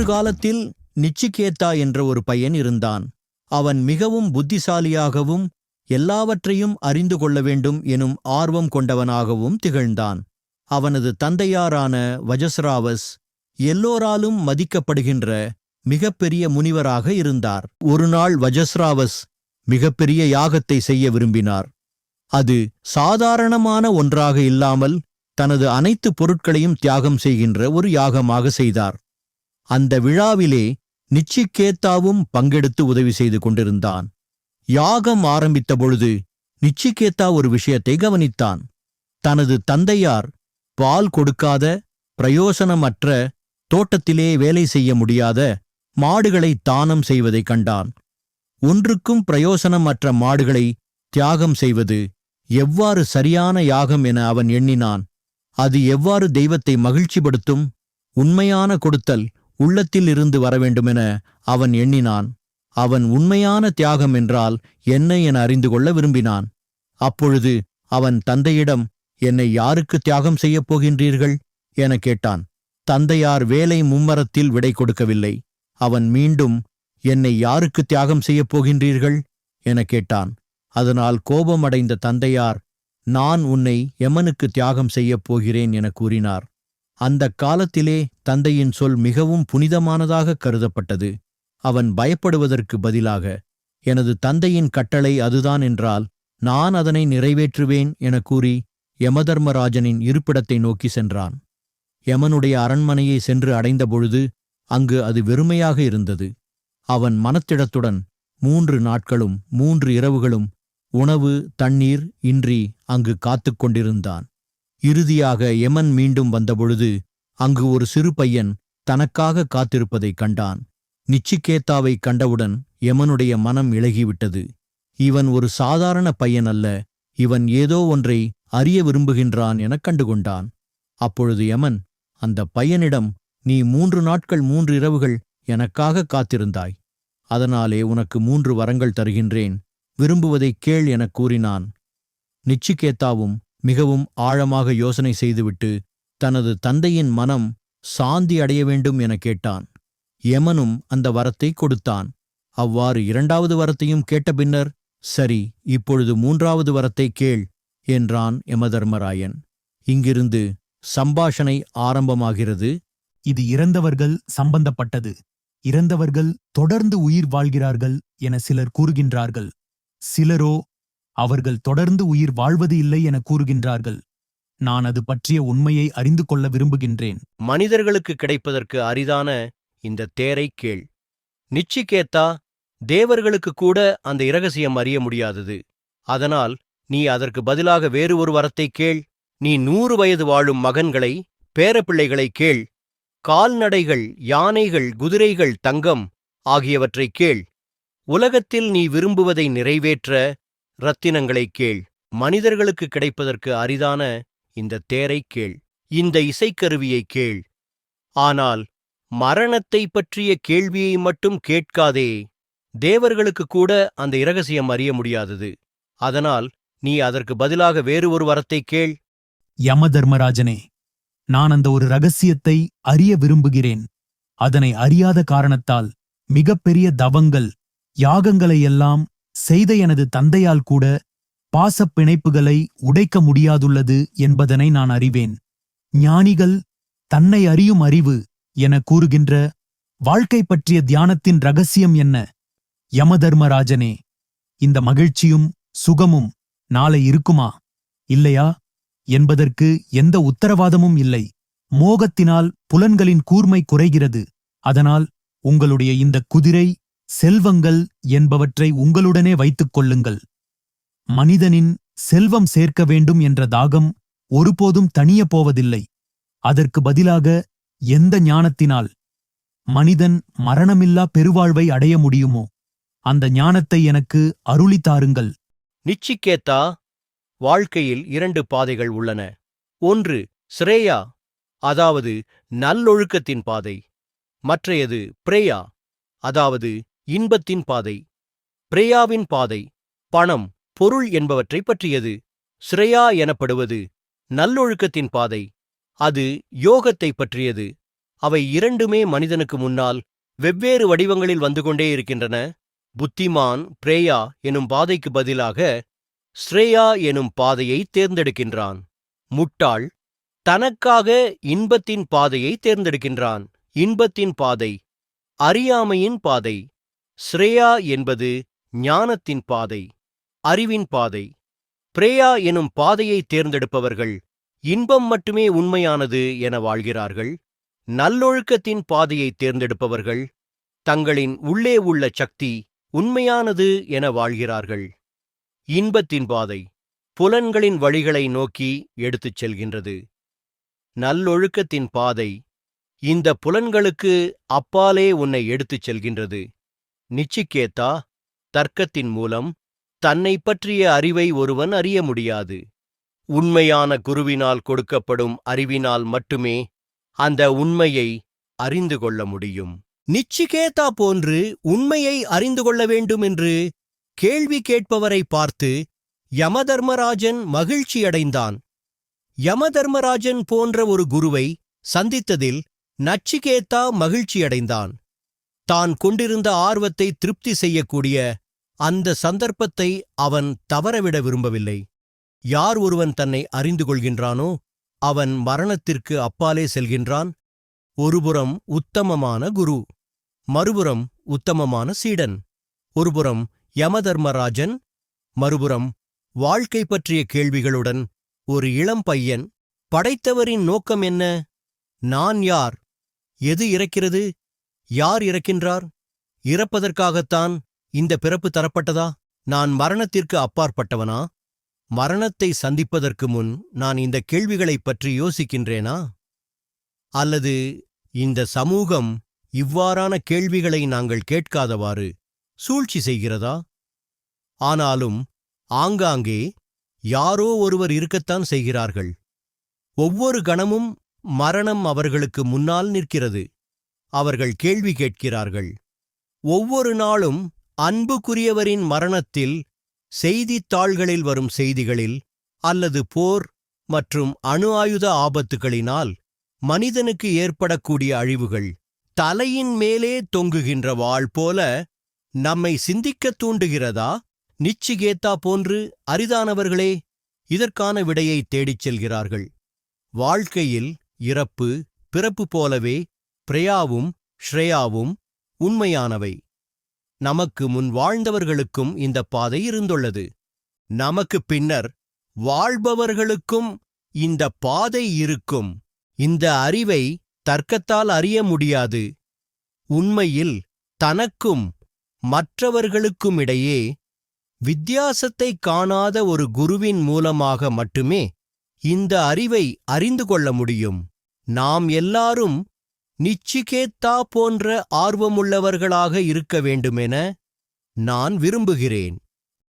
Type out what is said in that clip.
ஒரு காலத்தில் நிச்சிகேத்தா என்ற ஒரு பையன் இருந்தான். அவன் மிகவும் புத்திசாலியாகவும் எல்லாவற்றையும் அறிந்து கொள்ள வேண்டும் எனும் ஆர்வம் கொண்டவனாகவும் திகழ்ந்தான். அவனது தந்தையாரான வஜஸ்ராவஸ் எல்லோராலும் மதிக்கப்படுகின்ற மிகப்பெரிய முனிவராக இருந்தார். ஒருநாள் வஜஸ்ராவஸ் மிகப்பெரிய யாகத்தை செய்ய விரும்பினார். அது சாதாரணமான ஒன்றாக இல்லாமல் தனது அனைத்து பொருட்களையும் தியாகம் செய்கின்ற ஒரு யாகமாக செய்தார். அந்த விழாவிலே நிச்சிகேத்தாவும் பங்கெடுத்து உதவி செய்து கொண்டிருந்தான். யாகம் ஆரம்பித்த பொழுது நிச்சிகேத்தா ஒரு விஷயத்தை கவனித்தான். தனது தந்தையார் பால் கொடுக்காத பிரயோசனமற்ற தோட்டத்திலே வேலை செய்ய முடியாத மாடுகளை தானம் செய்வதைக் கண்டான். ஒன்றுக்கும் பிரயோசனமற்ற மாடுகளை தியாகம் செய்வது எவ்வாறு சரியான யாகம் என அவன் எண்ணினான். அது எவ்வாறு தெய்வத்தை மகிழ்ச்சிப்படுத்தும்? உண்மையான கொடுத்தல் உள்ளத்தில் இருந்து வரவேண்டுமென அவன் எண்ணினான். அவன் உண்மையான தியாகம் என்றால் என்ன என அறிந்து கொள்ள விரும்பினான். அப்பொழுது அவன் தந்தையிடம் என்னை யாருக்கு தியாகம் செய்யப் போகின்றீர்கள்? என கேட்டான். தந்தையார் வேலை மும்மரத்தில் விடை கொடுக்கவில்லை. அவன் மீண்டும் என்னை யாருக்கு தியாகம் செய்யப் போகின்றீர்கள்? என கேட்டான். அதனால் கோபமடைந்த தந்தையார் நான் உன்னை எமனுக்கு தியாகம் செய்யப் போகிறேன் என கூறினார். அந்தக் காலத்திலே தந்தையின் சொல் மிகவும் புனிதமானதாக கருதப்பட்டது. அவன் பயப்படுவதற்கு பதிலாக எனது தந்தையின் கட்டளை அதுதான் என்றால் நான் அதனை நிறைவேற்றுவேன் என கூறி யமதர்மராஜனின் இருப்பிடத்தை நோக்கி சென்றான். யமனுடைய அரண்மனையை சென்று அடைந்தபொழுது அங்கு அது வெறுமையாக இருந்தது. அவன் மனத்திடத்துடன் மூன்று நாட்களும் மூன்று இரவுகளும் உணவு தண்ணீர் இன்றி அங்கு காத்துக் கொண்டிருந்தான். இறுதியாக யமன் மீண்டும் வந்தபொழுது அங்கு ஒரு சிறு பையன் தனக்காக காத்திருப்பதைக் கண்டான். நிச்சிகேத்தாவை கண்டவுடன் யமனுடைய மனம் இழகிவிட்டது இவன் ஒரு சாதாரண பையன் அல்ல இவன் ஏதோ ஒன்றை அறிய விரும்புகின்றான் எனக் கண்டுகொண்டான். அப்பொழுது யமன் அந்த பையனிடம் நீ மூன்று நாட்கள் மூன்று இரவுகள் எனக்காக காத்திருந்தாய். அதனாலே உனக்கு மூன்று வரங்கள் தருகின்றேன். விரும்புவதைக் கேள் எனக் கூறினான். நிச்சிகேத்தாவும் மிகவும் ஆழமாக யோசனை செய்துவிட்டு தனது தந்தையின் மனம் சாந்தி அடைய வேண்டும் என கேட்டான். யமனும் அந்த வரத்தை கொடுத்தான். அவ்வாறு இரண்டாவது வரத்தையும் கேட்ட பின்னர் சரி இப்பொழுது மூன்றாவது வரத்தை கேள் என்றான் யமதர்மராயன். இங்கிருந்து சம்பாஷணை ஆரம்பமாகிறது. இது இறந்தவர்கள் சம்பந்தப்பட்டது. இறந்தவர்கள் தொடர்ந்து உயிர் வாழ்கிறார்கள் என சிலர் கூறுகின்றார்கள். சிலரோ அவர்கள் தொடர்ந்து உயிர் வாழ்வது இல்லை என கூறுகின்றார்கள். நான் அது பற்றிய உண்மையை அறிந்து கொள்ள விரும்புகின்றேன். மனிதர்களுக்கு கிடைப்பதற்கு அரிதான இந்த தேரை கேள். நிச்சிகேத்தா தேவர்களுக்கு கூட அந்த இரகசியம் அறிய முடியாதது. அதனால் நீ அதற்கு பதிலாக வேறு ஒரு வரத்தை கேள். நீ நூறு வயது வாழும் மகன்களை பேரப்பிள்ளைகளை கேள். கால்நடைகள் யானைகள் குதிரைகள் தங்கம் ஆகியவற்றைக் கேள். உலகத்தில் நீ விரும்புவதை நிறைவேற்ற ரத்தினங்களைக் கேள். மனிதர்களுக்கு கிடைப்பதற்கு அரிதான இந்த தேரைக் கேள். இந்த இசைக்கருவியைக் கேள். ஆனால் மரணத்தை பற்றிய கேள்வியை மட்டும் கேட்காதே. தேவர்களுக்கு கூட அந்த இரகசியம் அறிய முடியாதது. அதனால் நீ அதற்கு பதிலாக வேறு ஒரு வரத்தைக் கேள். யம தர்மராஜனே நான் அந்த ஒரு ரகசியத்தை அறிய விரும்புகிறேன். அதனை அறியாத காரணத்தால் மிகப்பெரிய தவங்கள் யாகங்களையெல்லாம் செய்த எனது தந்தையால் கூட பாசப் பிணைப்புகளை உடைக்க முடியாதுள்ளது என்பதனை நான் அறிவேன். ஞானிகள் தன்னை அறியும் அறிவு என கூறுகின்ற வாழ்க்கை பற்றிய தியானத்தின் ரகசியம் என்ன? யமதர்மராஜனே இந்த மகிழ்ச்சியும் சுகமும் நாளை இருக்குமா? இல்லையா? என்பதற்கு எந்த உத்தரவாதமும் இல்லை. மோகத்தினால் புலன்களின் கூர்மை குறைகிறது. அதனால் உங்களுடைய இந்த குதிரை செல்வங்கள் என்பவற்றை உங்களுடனே வைத்துக் கொள்ளுங்கள். மனிதனின் செல்வம் சேர்க்க வேண்டும் என்ற தாகம் ஒருபோதும் தணியப் போவதில்லை. அதற்கு பதிலாக எந்த ஞானத்தினால்? மனிதன் மரணமில்லா பெருவாழ்வை அடைய முடியுமோ? அந்த ஞானத்தை எனக்கு அருளித்தாருங்கள் நிச்சிக்கேத்தா வாழ்க்கையில் இரண்டு பாதைகள் உள்ளன. ஒன்று ஸ்ரேயா அதாவது நல்லொழுக்கத்தின் பாதை. மற்றையது பிரேயா அதாவது இன்பத்தின் பாதை பிரேயாவின் பாதை பணம் பொருள் என்பவற்றைப் பற்றியது. ஸ்ரேயா எனப்படுவது நல்லொழுக்கத்தின் பாதை அது யோகத்தைப் பற்றியது. அவை இரண்டுமே மனிதனுக்கு முன்னால் வெவ்வேறு வடிவங்களில் வந்து கொண்டே இருக்கின்றன. புத்திமான் பிரேயா எனும் பாதைக்கு பதிலாக ஸ்ரேயா எனும் பாதையை தேர்ந்தெடுக்கின்றான். முட்டாள் தனக்காக இன்பத்தின் பாதையை தேர்ந்தெடுக்கின்றான். இன்பத்தின் பாதை அறியாமையின் பாதை. ஸ்ரேயா என்பது ஞானத்தின் பாதை அறிவின் பாதை. பிரேயா எனும் பாதையை தேர்ந்தெடுப்பவர்கள் இன்பம் மட்டுமே உண்மையானது என வாழ்கிறார்கள். நல்லொழுக்கத்தின் பாதையை தேர்ந்தெடுப்பவர்கள் தங்களின் உள்ளே உள்ள சக்தி உண்மையானது என வாழ்கிறார்கள். இன்பத்தின் பாதை புலன்களின் வழிகளை நோக்கி எடுத்துச் செல்கின்றது. நல்லொழுக்கத்தின் பாதை இந்த புலன்களுக்கு அப்பாலே உன்னை எடுத்துச் செல்கின்றது. நிச்சிகேதா தர்க்கத்தின் மூலம் தன்னை பற்றிய அறிவை ஒருவன் அறிய முடியாது. உண்மையான குருவினால் கொடுக்கப்படும் அறிவினால் மட்டுமே அந்த உண்மையை அறிந்து கொள்ள முடியும். நிச்சிகேதா போன்று உண்மையை அறிந்து கொள்ள வேண்டும் என்று கேள்வி கேட்பவரை பார்த்து யமதர்மராஜன் மகிழ்ச்சியடைந்தான். யமதர்மராஜன் போன்ற ஒரு குருவை சந்தித்ததில் நச்சிகேதா மகிழ்ச்சியடைந்தான். தான் கொண்டிருந்த ஆர்வத்தை திருப்தி செய்யக்கூடிய அந்த சந்தர்ப்பத்தை அவன் தவறவிட விரும்பவில்லை. யார் ஒருவன் தன்னை அறிந்து கொள்கின்றானோ அவன் மரணத்திற்கு அப்பாலே செல்கின்றான். ஒருபுறம் உத்தமமான குரு மறுபுறம் உத்தமமான சீடன் ஒருபுறம் யமதர்மராஜன் மறுபுறம் வாழ்க்கை பற்றிய கேள்விகளுடன் ஒரு இளம் பையன் படைத்தவரின் நோக்கம் என்ன? நான் யார்? எது இறக்கிறது? யார் இறக்கின்றார்? இறப்பதற்காகத்தான் இந்த பிறப்பு தரப்பட்டதா? நான் மரணத்திற்கு அப்பாற்பட்டவனா? மரணத்தை சந்திப்பதற்கு முன் நான் இந்த கேள்விகளைப் பற்றி யோசிக்கின்றேனா? அல்லது இந்த சமூகம் இவ்வாறான கேள்விகளை நாங்கள் கேட்காதவாறு சூழ்ச்சி செய்கிறதா? ஆனாலும் ஆங்காங்கே யாரோ ஒருவர் இருக்கத்தான் செய்கிறார்கள். ஒவ்வொரு கணமும் மரணம் அவர்களுக்கு முன்னால் நிற்கிறது. அவர்கள் கேள்வி கேட்கிறார்கள். ஒவ்வொரு நாளும் அன்புக்குரியவரின் மரணத்தில் செய்தித்தாள்களில் வரும் செய்திகளில் அல்லது போர் மற்றும் அணு ஆயுத ஆபத்துகளினால் மனிதனுக்கு ஏற்படக்கூடிய அழிவுகள் தலையின் மேலே தொங்குகின்ற வாள் போல நம்மை சிந்திக்கத் தூண்டுகிறதா? நிச்சிகேத்தா போன்று அரிதானவர்களே இதற்கான விடையை தேடிச் செல்கிறார்கள். வாழ்க்கையில் இறப்பு பிறப்பு போலவே பிரயாவும் ஸ்ரேயாவும் உண்மையானவை. நமக்கு முன் வாழ்ந்தவர்களுக்கும் இந்த பாதை இருந்துள்ளது. நமக்கு பின்னர் வாழ்பவர்களுக்கும் இந்த பாதை இருக்கும். இந்த அறிவை தர்க்கத்தால் அறிய முடியாது. உண்மையில் தனக்கும் மற்றவர்களுக்குமிடையே வித்தியாசத்தை காணாத ஒரு குருவின் மூலமாக மட்டுமே இந்த அறிவை அறிந்து கொள்ள முடியும். நாம் எல்லாரும் நிச்சிகேத்தா போன்ற ஆர்வமுள்ளவர்களாக இருக்க வேண்டுமென நான் விரும்புகிறேன்.